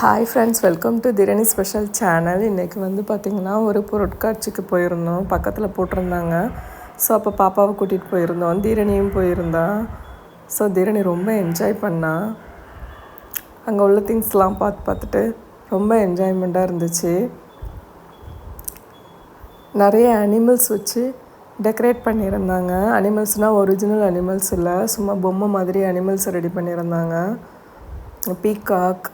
Hi friends welcome to Dharani special channel இன்றைக்கி வந்து பார்த்திங்கன்னா ஒரு பொருட்காட்சிக்கு போயிருந்தோம். பக்கத்தில் போட்டிருந்தாங்க. ஸோ அப்போ பாப்பாவை கூட்டிகிட்டு போயிருந்தோம். தீரணியும் போயிருந்தா. ஸோ தீரணி ரொம்ப என்ஜாய் பண்ணா. அங்கே உள்ள திங்ஸ்லாம் பார்த்து பார்த்துட்டு ரொம்ப என்ஜாய்மெண்ட்டாக இருந்துச்சு. நிறைய அனிமல்ஸ் வச்சு டெக்கரேட் பண்ணியிருந்தாங்க. அனிமல்ஸ்னால் ஒரிஜினல் அனிமல்ஸ் இல்லை. சும்மா பொம்மை மாதிரி அனிமல்ஸ் ரெடி பண்ணியிருந்தாங்க. பீகாக்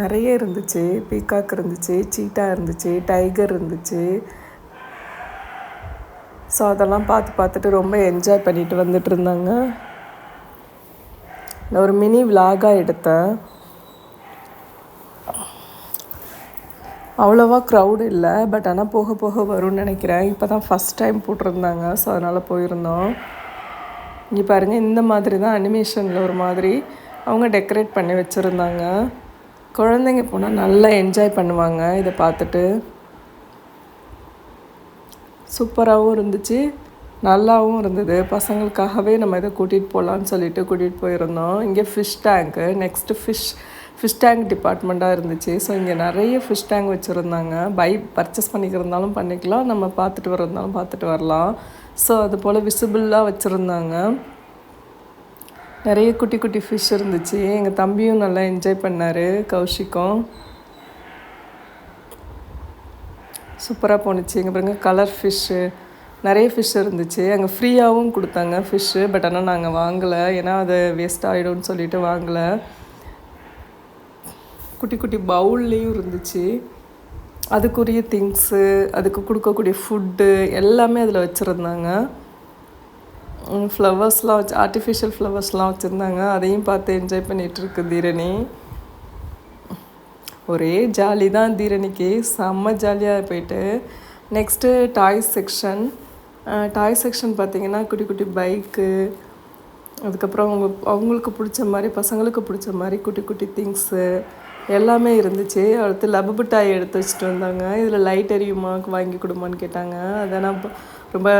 நிறைய இருந்துச்சு. பீகாக் இருந்துச்சு சீட்டா இருந்துச்சு டைகர் இருந்துச்சு. ஸோ அதெல்லாம் பார்த்து பார்த்துட்டு ரொம்ப என்ஜாய் பண்ணிட்டு வந்துட்டு இருந்தாங்க. நான் ஒரு மினி விலாகாக எடுத்தேன். அவ்வளோவா க்ரௌடு இல்லை பட் ஆனால் போக போக வரும்னு நினைக்கிறேன். இப்போ தான் ஃபஸ்ட் டைம் போட்டிருந்தாங்க ஸோ அதனால் போயிருந்தோம். இங்கே பாருங்கள் இந்த மாதிரி தான் அனிமேஷனில் ஒரு மாதிரி அவங்க டெக்கரேட் பண்ணி வச்சுருந்தாங்க. குழந்தைங்க போனால் நல்லா என்ஜாய் பண்ணுவாங்க இதை பார்த்துட்டு. சூப்பராகவும் இருந்துச்சு நல்லாவும் இருந்தது. பசங்களுக்காகவே நம்ம இதை கூட்டிகிட்டு போகலான்னு சொல்லிட்டு கூட்டிகிட்டு போயிருந்தோம். இங்கே fish tank next fish fish tank டிபார்ட்மெண்ட்டாக இருந்துச்சு. ஸோ இங்கே நிறைய ஃபிஷ் டேங்க் வச்சுருந்தாங்க. பை பர்ச்சேஸ் பண்ணிக்கிறந்தாலும் பண்ணிக்கலாம். நம்ம பார்த்துட்டு வரதுனாலும் பார்த்துட்டு வரலாம். ஸோ அது போல் விசிபிளாக வச்சுருந்தாங்க. நிறைய குட்டி குட்டி ஃபிஷ் இருந்துச்சு. எங்கள் தம்பியும் நல்லா என்ஜாய் பண்ணார் கௌஷிக்கும். சூப்பராக போணுச்சு. எங்கள் பாருங்க கலர் ஃபிஷ்ஷு நிறைய ஃபிஷ் இருந்துச்சு. அங்கே ஃப்ரீயாகவும் கொடுத்தாங்க ஃபிஷ்ஷு பட் ஆனால் நாங்கள் வாங்கலை. ஏன்னா அது வேஸ்ட் ஆகிடும்னு சொல்லிட்டு வாங்கலை. குட்டி குட்டி பவுல்லையும் இருந்துச்சு. அதுக்குரிய திங்ஸு அதுக்கு கொடுக்கக்கூடிய ஃபுட்டு எல்லாமே அதில் வச்சுருந்தாங்க. ஃப்ளவர்ஸ்லாம் வச்சு ஆர்டிஃபிஷியல் ஃப்ளவர்ஸ்லாம் வச்சுருந்தாங்க. அதையும் பார்த்து என்ஜாய் பண்ணிகிட்ருக்கு தீரணி ஒரே ஜாலி தான் தீரணிக்கு செம்ம ஜாலியாக போயிட்டு. Next toys section toy section பார்த்திங்கன்னா குட்டி குட்டி பைக்கு அதுக்கப்புறம் அவங்க அவங்களுக்கு பிடிச்ச மாதிரி பசங்களுக்கு பிடிச்ச மாதிரி குட்டி குட்டி திங்ஸு எல்லாமே இருந்துச்சு. அடுத்து லபு டாய் எடுத்து வச்சுட்டு வந்தாங்க. இதில் லைட் எரியுமா வாங்கி கொடுமான்னு கேட்டாங்க. அதெல்லாம் ரொம்ப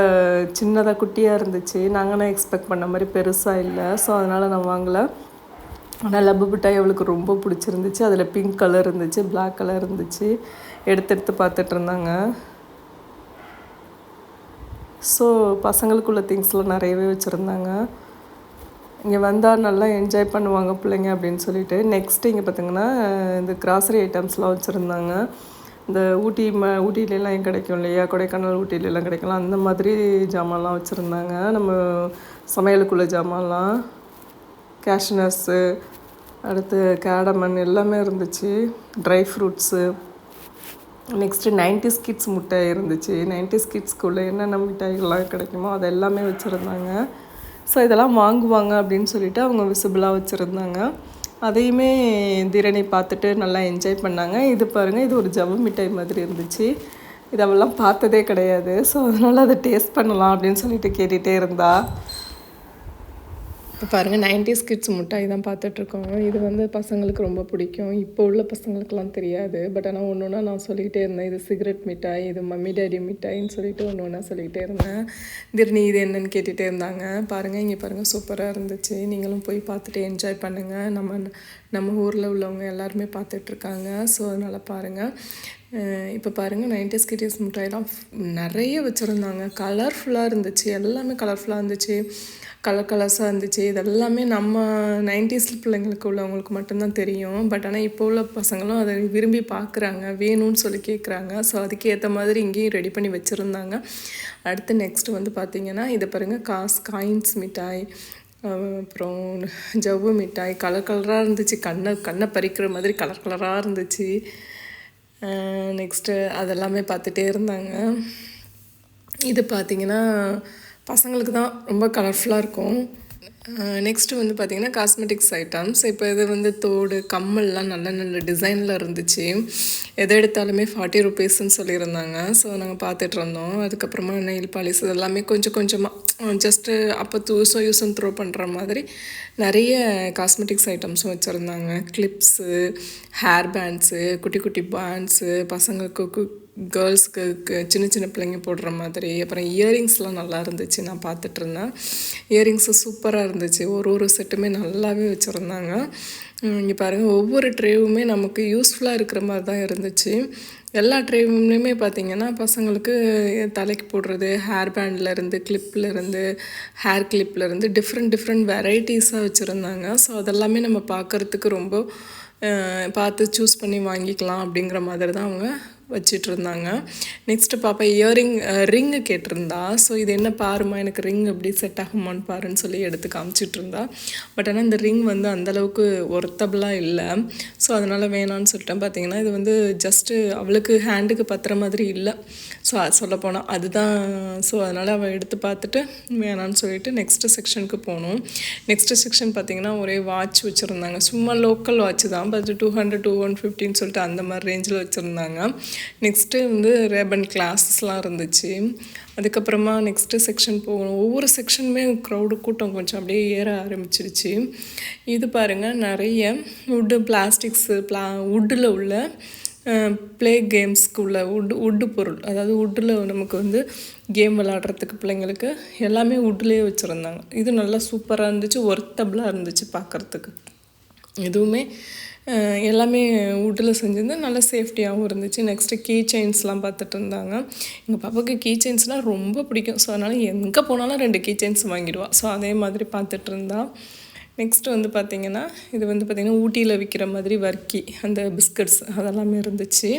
சின்னதாக குட்டியாக இருந்துச்சு. நாங்கள் எக்ஸ்பெக்ட் பண்ண மாதிரி பெருசாக இல்லை. ஸோ அதனால் நான் வாங்கலை. ஆனால் லப்பு மிட்டாய் அவளுக்கு ரொம்ப பிடிச்சிருந்துச்சு. அதில் பிங்க் கலர் இருந்துச்சு பிளாக் கலர் இருந்துச்சு. எடுத்து எடுத்து பார்த்துட்டு இருந்தாங்க. ஸோ பசங்களுக்குள்ள திங்ஸ்லாம் நிறையவே வச்சுருந்தாங்க. இங்கே வந்தால் நல்லா என்ஜாய் பண்ணுவாங்க பிள்ளைங்க அப்படின்னு சொல்லிட்டு. நெக்ஸ்ட்டு இங்கே பார்த்திங்கன்னா இந்த கிராசரி ஐட்டம்ஸ்லாம் வச்சுருந்தாங்க. இந்த ஊட்டி ம ஊட்டிலெலாம் கிடைக்கும் இல்லையா? கொடைக்கானல் ஊட்டிலெலாம் கிடைக்கலாம். அந்த மாதிரி ஜாமான்லாம் வச்சுருந்தாங்க. நம்ம சமையலுக்குள்ள ஜாமான்லாம். கேஷ்னஸ்ஸு அடுத்து கேடமன் எல்லாமே இருந்துச்சு. Dry fruits next nineties kids முட்டை இருந்துச்சு. நைன்டி ஸ்கிட்ஸ்க்குள்ளே என்னென்ன மிட்டாய்கள்லாம் கிடைக்குமோ அது எல்லாமே வச்சுருந்தாங்க. ஸோ இதெல்லாம் வாங்குவாங்க அப்படின்னு சொல்லிட்டு அவங்க விசிபிளாக வச்சுருந்தாங்க. அதையுமே திரணி பார்த்துட்டு நல்லா என்ஜாய் பண்ணாங்க. இது பாருங்கள் இது ஒரு ஜவ்வு மிட்டாய் மாதிரி இருந்துச்சு. இதெல்லாம் பார்த்ததே கிடையாது. ஸோ அதனால் அதை டேஸ்ட் பண்ணலாம் அப்படின்னு சொல்லிட்டு கேட்டுகிட்டே இருந்தா. இப்போ பாருங்கள் நைன்டிஸ் கிட்ஸ் மிட்டாய் தான் பார்த்துட்ருக்கோம். இது வந்து பசங்களுக்கு ரொம்ப பிடிக்கும். இப்போ உள்ள பசங்களுக்கெல்லாம் தெரியாது. பட் ஆனால் ஒன்று ஒன்றா நான் சொல்லிக்கிட்டே இருந்தேன். இது சிகரெட் மிட்டாய் இது மம்மி டேடி மிட்டாயின்னு சொல்லிட்டு ஒன்று ஒன்றா சொல்லிக்கிட்டே இருந்தேன். திடீர்னு இது என்னன்னு கேட்டுகிட்டே இருந்தாங்க. பாருங்கள் இங்கே பாருங்கள் சூப்பராக இருந்துச்சு. நீங்களும் போய் பார்த்துட்டு என்ஜாய் பண்ணுங்கள் நம்ம நம்ம ஊரில் உள்ளவங்க எல்லாருமே பார்த்துட்ருக்காங்க. ஸோ அதனால் பாருங்கள் இப்போ பாருங்கள் நைன்டிஸ் கிட்டியஸ் மிட்டாயெல்லாம் நிறைய வச்சுருந்தாங்க. கலர்ஃபுல்லாக இருந்துச்சு எல்லாமே கலர்ஃபுல்லாக இருந்துச்சு. கலர் கலர்ஸாக இருந்துச்சு. இதெல்லாமே நம்ம நைன்டிஸ் பிள்ளைங்களுக்கு உள்ளவங்களுக்கு மட்டும்தான் தெரியும். பட் ஆனால் இப்போ உள்ள பசங்களும் அதை விரும்பி பார்க்குறாங்க வேணும்னு சொல்லி கேட்குறாங்க ஸோ அதுக்கு ஏற்ற மாதிரி இங்கேயும் ரெடி பண்ணி வச்சுருந்தாங்க. அடுத்து நெக்ஸ்ட்டு வந்து பார்த்திங்கன்னா இதை பாருங்கள் காஸ் காயின்ஸ் மிட்டாய் அப்புறம் ஜவ்வு மிட்டாய் கலர் கலராக இருந்துச்சு. கண்ணை கண்ணை பறிக்கிற மாதிரி கலர் கலராக இருந்துச்சு. நெக்ஸ்ட்டு அதெல்லாமே பார்த்துட்டே இருந்தாங்க. இது பார்த்திங்கன்னா பசங்களுக்கு தான் ரொம்ப கலர்ஃபுல்லாக இருக்கும். நெக்ஸ்ட்டு வந்து பார்த்திங்கன்னா காஸ்மெட்டிக்ஸ் ஐட்டம்ஸ் இப்போ இது வந்து தோடு கம்மல்லாம் நல்ல நல்ல டிசைனில் இருந்துச்சு. எதை எடுத்தாலுமே ஃபார்ட்டி ருபீஸ்ன்னு சொல்லியிருந்தாங்க. ஸோ நாங்கள் பார்த்துட்டு இருந்தோம். அதுக்கப்புறமா நெயில் பாலிஸ் இதெல்லாமே கொஞ்சம் கொஞ்சமாக ஜஸ்ட்டு அப்போ தூசோ யூஸும் த்ரோ பண்ணுற மாதிரி நிறைய காஸ்மெட்டிக்ஸ் ஐட்டம்ஸும் வச்சுருந்தாங்க. கிளிப்ஸு ஹேர் பேண்ட்ஸு குட்டி குட்டி பேண்ட்ஸு பசங்களுக்கு கேர்ள்ஸுக்கு சின்ன சின்ன பிள்ளைங்க போடுற மாதிரி. அப்புறம் இயரிங்ஸ்லாம் நல்லா இருந்துச்சு நான் பார்த்துட்டு இருந்தேன் இயரிங்ஸு சூப்பராக இருந்துச்சு. ஒரு ஒரு செட்டுமே நல்லாவே வச்சுருந்தாங்க. இங்கே பாருங்கள் ஒவ்வொரு ட்ரேவுமே நமக்கு யூஸ்ஃபுல்லாக இருக்கிற மாதிரி தான் இருந்துச்சு. எல்லா ட்ரேவுமே பார்த்திங்கன்னா பசங்களுக்கு தலைக்கு போடுறது ஹேர் பேண்ட்லேருந்து கிளிப்லேருந்து ஹேர் கிளிப்லேருந்து டிஃப்ரெண்ட் டிஃப்ரெண்ட் வெரைட்டிஸாக வச்சுருந்தாங்க. ஸோ அதெல்லாமே நம்ம பார்க்குறதுக்கு ரொம்ப பார்த்து சூஸ் பண்ணி வாங்கிக்கலாம் அப்படிங்கிற மாதிரி தான் அவங்க வச்சிட்ருந்தாங்க. நெக்ஸ்ட்டு பாப்பா இயரிங் ரிங்கு கேட்டிருந்தா. ஸோ இது என்ன பாருமா எனக்கு ரிங் எப்படி செட் ஆகுமான்னு பாருன்னு சொல்லி எடுத்து காமிச்சிட்ருந்தா. பட் ஆனால் இந்த ரிங் வந்து அந்தளவுக்கு ஒர்த்தபிளாக இல்லை. ஸோ அதனால் வேணான்னு சொல்லிட்டேன். பார்த்தீங்கன்னா இது வந்து ஜஸ்ட்டு அவளுக்கு ஹேண்டுக்கு பத்துற மாதிரி இல்லை. ஸோ சொல்லப்போனால் அதுதான். ஸோ அதனால் அவள் எடுத்து பார்த்துட்டு வேணான்னு சொல்லிட்டு நெக்ஸ்ட்டு செக்ஷனுக்கு போனோம். நெக்ஸ்ட்டு செக்ஷன் பார்த்தீங்கன்னா ஒரே வாட்ச் வச்சுருந்தாங்க. சும்மா லோக்கல் வாட்ச் தான். But two hundred to one ஃபிஃப்டின்னு சொல்லிட்டு அந்த மாதிரி ரேஞ்சில் வச்சுருந்தாங்க. நெக்ஸ்ட்டு வந்து ரேபன் கிளாஸஸ்லாம் இருந்துச்சு. அதுக்கப்புறமா நெக்ஸ்ட்டு செக்ஷன் போகணும். ஒவ்வொரு செக்ஷனுமே க்ரௌடு கூட்டம் கொஞ்சம் அப்படியே ஏற ஆரம்பிச்சிருச்சு. இது பாருங்கள் நிறைய வுட்டு பிளாஸ்டிக்ஸு பிளா வுட்டில் உள்ள ப்ளே கேம்ஸ்க்கு உள்ள வுட் வுட்டு பொருள். அதாவது வுட்டில் நமக்கு வந்து கேம் விளாட்றதுக்கு பிள்ளைங்களுக்கு எல்லாமே வுட்லேயே வச்சுருந்தாங்க. இது நல்லா சூப்பராக இருந்துச்சு ஒர்த்தபிளாக இருந்துச்சு பார்க்குறதுக்கு எதுவுமே எல்லாமே வுட்டில் செஞ்சிருந்து நல்லா சேஃப்டியாகவும் இருந்துச்சு. நெக்ஸ்ட்டு கீ செயின்ஸ்லாம் பார்த்துட்டு இருந்தாங்க. எங்கள் பாப்பாவுக்கு கீ செயின்ஸ்னால் ரொம்ப பிடிக்கும். ஸோ அதனால் எங்கே போனாலும் ரெண்டு கீ செயின்ஸ் வாங்கிடுவாள் ஸோ அதே மாதிரி பார்த்துட்டு இருந்தா. நெக்ஸ்ட் வந்து பார்த்திங்கன்னா இது வந்து பார்த்திங்கன்னா ஊட்டியில் விற்கிற மாதிரி வர்க்கி அந்த பிஸ்கட்ஸ் அதெல்லாமே இருந்துச்சு.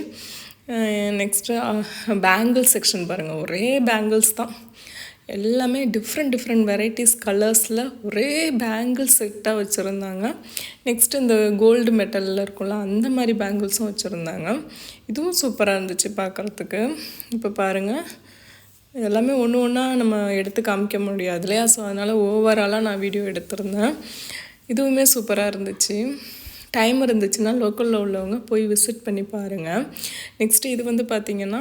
நெக்ஸ்ட்டு பேங்கிள் செக்ஷன் பாருங்கள் ஒரே பேங்கிள்ஸ் தான். எல்லாமே டிஃப்ரெண்ட் டிஃப்ரெண்ட் வெரைட்டிஸ் கலர்ஸில் ஒரே பேங்கிள் செட்டாக வச்சுருந்தாங்க. நெக்ஸ்ட் இந்த கோல்டு மெட்டலில் இருக்கும்ல அந்த மாதிரி பேங்கிள்ஸும் வச்சுருந்தாங்க. இதுவும் சூப்பராக இருந்துச்சு பார்க்குறதுக்கு இப்போ பாருங்கள் எல்லாமே ஒன்று ஒன்றா நம்ம எடுத்து காமிக்க முடியாது இல்லையா? ஸோ அதனால் ஓவராலாக நான் வீடியோ எடுத்திருந்தேன். இதுவுமே சூப்பராக இருந்துச்சு. டைம் இருந்துச்சுன்னா லோக்கலில் உள்ளவங்க போய் விசிட் பண்ணி பாருங்கள் நெக்ஸ்ட்டு இது வந்து பார்த்திங்கன்னா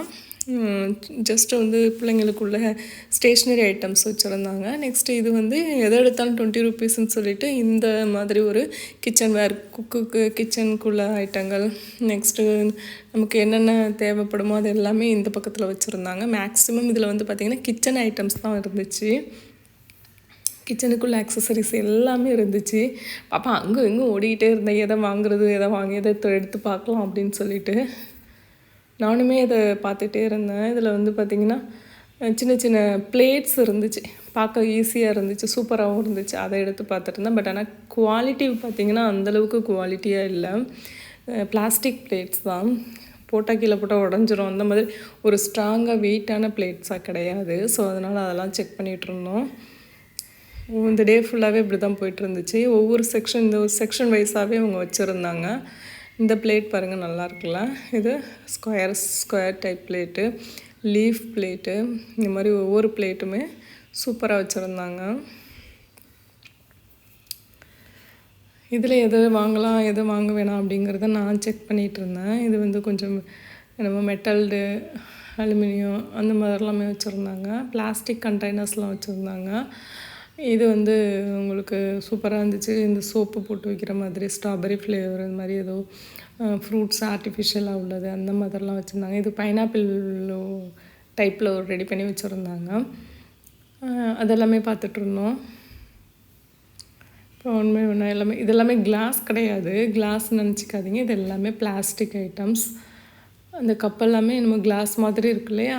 ஜஸ்ட்டு வந்து பிள்ளைங்களுக்குள்ள ஸ்டேஷ்னரி ஐட்டம்ஸ் வச்சுருந்தாங்க. நெக்ஸ்ட்டு இது வந்து எதை எடுத்தாலும் டுவெண்ட்டி ருபீஸ்ன்னு சொல்லிட்டு இந்த மாதிரி ஒரு கிச்சன் வேர் குக்குக்கு கிச்சனுக்குள்ள ஐட்டங்கள் நெக்ஸ்ட்டு நமக்கு என்னென்ன தேவைப்படுமோ அது எல்லாமே இந்த பக்கத்தில் வச்சுருந்தாங்க. மேக்ஸிமம் இதில் வந்து பார்த்திங்கன்னா கிச்சன் ஐட்டம்ஸ் தான் இருந்துச்சு. கிச்சனுக்குள்ளே ஆக்சசரிஸ் எல்லாமே இருந்துச்சு. பாப்பா அங்கே இங்கே ஓடிக்கிட்டே இருந்தேன். எதை வாங்குறது எதை வாங்கி எதை எடுத்து- எடுத்து பார்க்கலாம் அப்படின்னு சொல்லிட்டு. நானுமே இதை பார்த்துட்டே இருந்தேன். இதில் வந்து பார்த்திங்கன்னா சின்ன சின்ன பிளேட்ஸ் இருந்துச்சு. பார்க்க ஈஸியாக இருந்துச்சு சூப்பராகவும் இருந்துச்சு. அதை எடுத்து பார்த்துட்டு இருந்தேன். பட் ஆனால் குவாலிட்டி பார்த்திங்கன்னா அந்தளவுக்கு குவாலிட்டியாக இல்லை. பிளாஸ்டிக் பிளேட்ஸ் தான். போட்டால் கீழே போட்டால் உடஞ்சிரும். அந்த மாதிரி ஒரு ஸ்ட்ராங்காக வெயிட்டான பிளேட்ஸாக கிடையாது. ஸோ அதனால் அதெல்லாம் செக் பண்ணிகிட்டு இருந்தோம். இந்த டே ஃபுல்லாகவே இப்படி தான் போயிட்டு இருந்துச்சு. ஒவ்வொரு செக்ஷன் இந்த ஒரு செக்ஷன் வைஸாகவே அவங்க வச்சுருந்தாங்க. இந்த பிளேட் பாருங்கள் நல்லா இருக்குல்ல? இது square square type plate leaf plate இந்த மாதிரி ஒவ்வொரு பிளேட்டுமே சூப்பராக வச்சுருந்தாங்க. இதில் எது வாங்கலாம் எது வாங்க வேணாம் அப்படிங்கிறத நான் செக் பண்ணிகிட்டு இருந்தேன். இது வந்து கொஞ்சம் நம்ம மெட்டல்டு அலுமினியம் அந்த மாதிரிலாமே வச்சுருந்தாங்க. பிளாஸ்டிக் கண்டெய்னர்ஸ்லாம் வச்சுருந்தாங்க. இது வந்து உங்களுக்கு சூப்பராக இருந்துச்சு. இந்த சோப்பு போட்டு வைக்கிற மாதிரி ஸ்ட்ராபெரி ஃப்ளேவர் இந்த மாதிரி ஏதோ ஃப்ரூட்ஸ் ஆர்டிஃபிஷியலாக உள்ளது அந்த மாதிரிலாம் வச்சுருந்தாங்க. இது பைனாப்பிள் டைப்பில் ஒரு ரெடி பண்ணி வச்சுருந்தாங்க. அதெல்லாமே பார்த்துட்ருந்தோம் இப்போ உண்மை ஒன்று எல்லாமே இதெல்லாமே கிளாஸ் கிடையாது. கிளாஸ் நினச்சிக்காதீங்க. இது எல்லாமே பிளாஸ்டிக் ஐட்டம்ஸ் அந்த கப் எல்லாமே நம்ம கிளாஸ் மாதிரி இருக்கு இல்லையா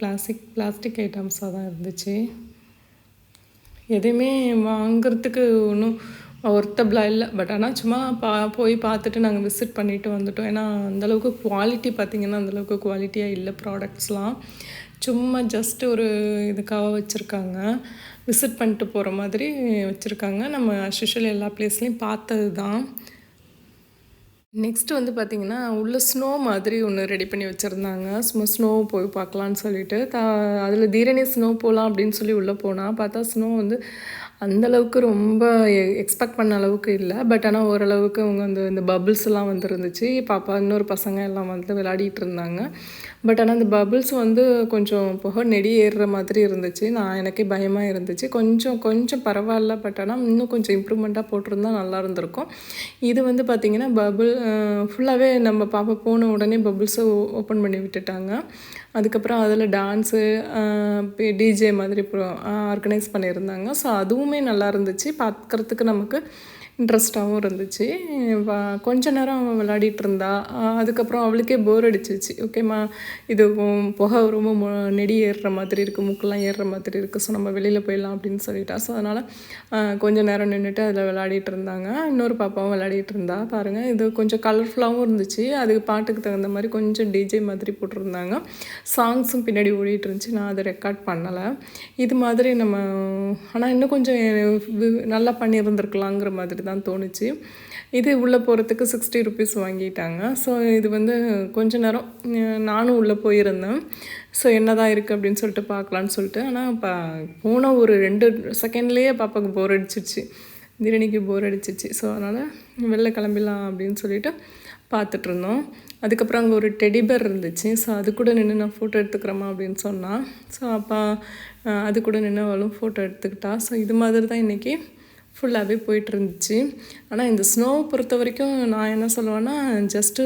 பிளாஸ்டிக் பிளாஸ்டிக் ஐட்டம்ஸாக தான் இருந்துச்சு. எதையுமே வாங்குறதுக்கு ஒன்றும் ஒர்த்தபிளாக இல்லை. பட் ஆனால் சும்மா பா போய் பார்த்துட்டு நாங்கள் விசிட் பண்ணிவிட்டு வந்துட்டோம். ஏன்னா அந்தளவுக்கு குவாலிட்டி பார்த்திங்கன்னா அந்தளவுக்கு குவாலிட்டியாக இல்லை ப்ராடக்ட்ஸ்லாம் சும்மா ஜஸ்ட் ஒரு இதுக்காக வச்சுருக்காங்க. விசிட் பண்ணிட்டு போகிற மாதிரி வச்சுருக்காங்க. நம்ம அஸ்யூஷுவல் எல்லா பிளேஸ்லேயும் பார்த்தது தான் நெக்ஸ்ட் வந்து பார்த்திங்கன்னா உள்ள ஸ்னோ மாதிரி ஒன்று ரெடி பண்ணி வச்சுருந்தாங்க. சும்மா ஸ்னோ போய் பார்க்கலான்னு சொல்லிட்டு. த அதில் தீரணி ஸ்னோ போகலாம் அப்படின்னு சொல்லி உள்ளே போனால் பார்த்தா ஸ்னோ வந்து அந்தளவுக்கு ரொம்ப எக்ஸ்பெக்ட் பண்ண அளவுக்கு இல்லை. பட் ஆனால் ஓரளவுக்கு அவங்க வந்து இந்த பபிள்ஸ்லாம் வந்து பாப்பா இன்னொரு பசங்க எல்லாம் வந்து விளையாடிட்டு இருந்தாங்க. பட் ஆனால் அந்த பபுள்ஸ் வந்து கொஞ்சம் புகை நெடி ஏறுற மாதிரி இருந்துச்சு. நான் எனக்கே பயமாக இருந்துச்சு. கொஞ்சம் கொஞ்சம் பரவாயில்ல. பட் ஆனால் இன்னும் கொஞ்சம் இம்ப்ரூவ்மெண்ட்டாக போட்டிருந்தா நல்லா இருந்திருக்கும். இது வந்து பார்த்திங்கன்னா பபுள் ஃபுல்லாகவே நம்ம பாப்பா போன உடனே பபுள்ஸை ஓப்பன் பண்ணி விட்டுட்டாங்க. அதுக்கப்புறம் அதில் டான்ஸு டிஜே மாதிரி ஆர்கனைஸ் பண்ணியிருந்தாங்க. ஸோ அதுவும் நல்லா இருந்துச்சு. பார்க்குறதுக்கு நமக்கு இன்ட்ரெஸ்ட்டாகவும் இருந்துச்சு. வா கொஞ்ச நேரம் அவன் விளையாடிட்டு இருந்தா. அதுக்கப்புறம் அவளுக்கே போர் அடிச்சிச்சு ஓகேம்மா இது புகை ரொம்ப மு- நெடி ஏறுற மாதிரி இருக்குது மூக்கெல்லாம் ஏறுற மாதிரி இருக்குது ஸோ நம்ம வெளியில் போயிடலாம் அப்படின்னு சொல்லிட்டா. ஸோ அதனால் கொஞ்ச நேரம் நின்றுட்டு அதில் விளையாடிட்டு இருந்தாங்க. இன்னொரு பாப்பாவும் விளையாடிட்டு இருந்தா. பாருங்கள் இது கொஞ்சம் கலர்ஃபுல்லாகவும் இருந்துச்சு. அதுக்கு பாட்டுக்கு தகுந்த மாதிரி கொஞ்சம் டிஜே மாதிரி போட்டிருந்தாங்க. சாங்ஸும் பின்னாடி ஓடிட்டு இருந்துச்சு. நான் அதை ரெக்கார்ட் பண்ணலை. இது மாதிரி நம்ம ஆனால் இன்னும் கொஞ்சம் நல்லா பண்ணியிருந்திருக்கலாங்கிற மாதிரி தான் தான் தோணுச்சு. இது உள்ளே போகிறதுக்கு சிக்ஸ்டி ருபீஸ் வாங்கிட்டாங்க. ஸோ இது வந்து கொஞ்ச நேரம் நானும் உள்ளே போயிருந்தேன். ஸோ என்னதான் இருக்குது அப்படின்னு சொல்லிட்டு பார்க்கலான்னு சொல்லிட்டு ஆனால் பா போன ஒரு ரெண்டு செகண்ட்லேயே பாப்பாவுக்கு போர் அடிச்சிருச்சு. திரணிக்கு போர் அடிச்சிச்சு ஸோ அதனால் வெளில கிளம்பிடலாம் அப்படின்னு சொல்லிட்டு பார்த்துட்டு இருந்தோம். அதுக்கப்புறம் அங்கே ஒரு டெடிபர் இருந்துச்சு. ஸோ அது கூட நின்று நான் ஃபோட்டோ எடுத்துக்கிறேமா அப்படின்னு சொன்னான் ஸோ அப்போ அது கூட நின்று அவளும் ஃபோட்டோ எடுத்துக்கிட்டா. ஸோ இது மாதிரி தான் இன்றைக்கி ஃபுல்லாகவே போயிட்டு இருந்துச்சு ஆனால் இந்த ஸ்னோவை பொறுத்த வரைக்கும் நான் என்ன சொல்லுவேன்னா ஜஸ்ட்டு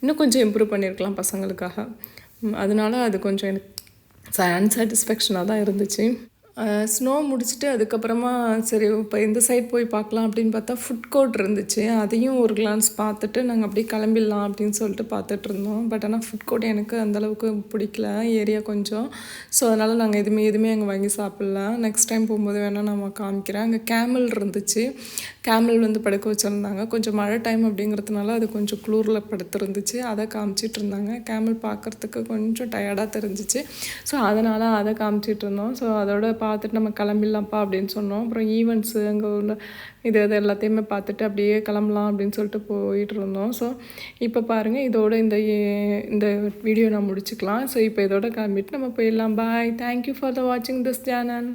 இன்னும் கொஞ்சம் இம்ப்ரூவ் பண்ணியிருக்கலாம் பசங்களுக்காக. அதனால அது கொஞ்சம் எனக்கு அன்சாட்டிஸ்ஃபேக்ஷனாக தான் இருந்துச்சு. ஸ்னோ முடிச்சுட்டு அதுக்கப்புறமா சரி இப்போ இந்த சைட் போய் பார்க்கலாம் அப்படின்னு பார்த்தா ஃபுட் கோர்ட் இருந்துச்சு. அதையும் ஒரு கிளான்ஸ் பார்த்துட்டு நாங்கள் அப்படியே கிளம்பிடலாம் அப்படின்னு சொல்லிட்டு பார்த்துட்டு இருந்தோம். பட் ஆனால் ஃபுட் கோர்ட் எனக்கு அந்தளவுக்கு பிடிக்கல ஏரியா கொஞ்சம். ஸோ அதனால் நாங்கள் எதுவுமே எதுவுமே அங்கே வாங்கி சாப்பிட்ல. நெக்ஸ்ட் டைம் போகும்போது வேணால் நான் காமிக்கிறேன். அங்கே கேமல் இருந்துச்சு. கேமல் வந்து படுக்க வச்சுருந்தாங்க. கொஞ்சம் மழை டைம் அப்படிங்கிறதுனால அது கொஞ்சம் குளூரில் படுத்துருந்துச்சு. அதை காமிச்சிட்டு இருந்தாங்க. கேமல் பார்க்குறதுக்கு கொஞ்சம் டயர்டாக தெரிஞ்சிச்சு. ஸோ அதனால் அதை காமிச்சிட்டு இருந்தோம். ஸோ அதோட பார்த்துட்டு நம்ம கிளம்பிடலாம்ப்பா அப்படின்னு சொன்னோம். அப்புறம் ஈவெண்ட்ஸு அங்கே உள்ள இது இது எல்லாத்தையுமே பார்த்துட்டு அப்படியே கிளம்பலாம் அப்படின்னு சொல்லிட்டு போயிட்டு இருந்தோம். ஸோ இப்போ பாருங்கள் இதோட இந்த இந்த வீடியோ நான் முடிச்சுக்கலாம். ஸோ இப்போ இதோட கிளம்பிட்டு நம்ம போயிடலாம். பாய் தேங்க்யூ ஃபார் த வாட்சிங் திஸ் சேனல்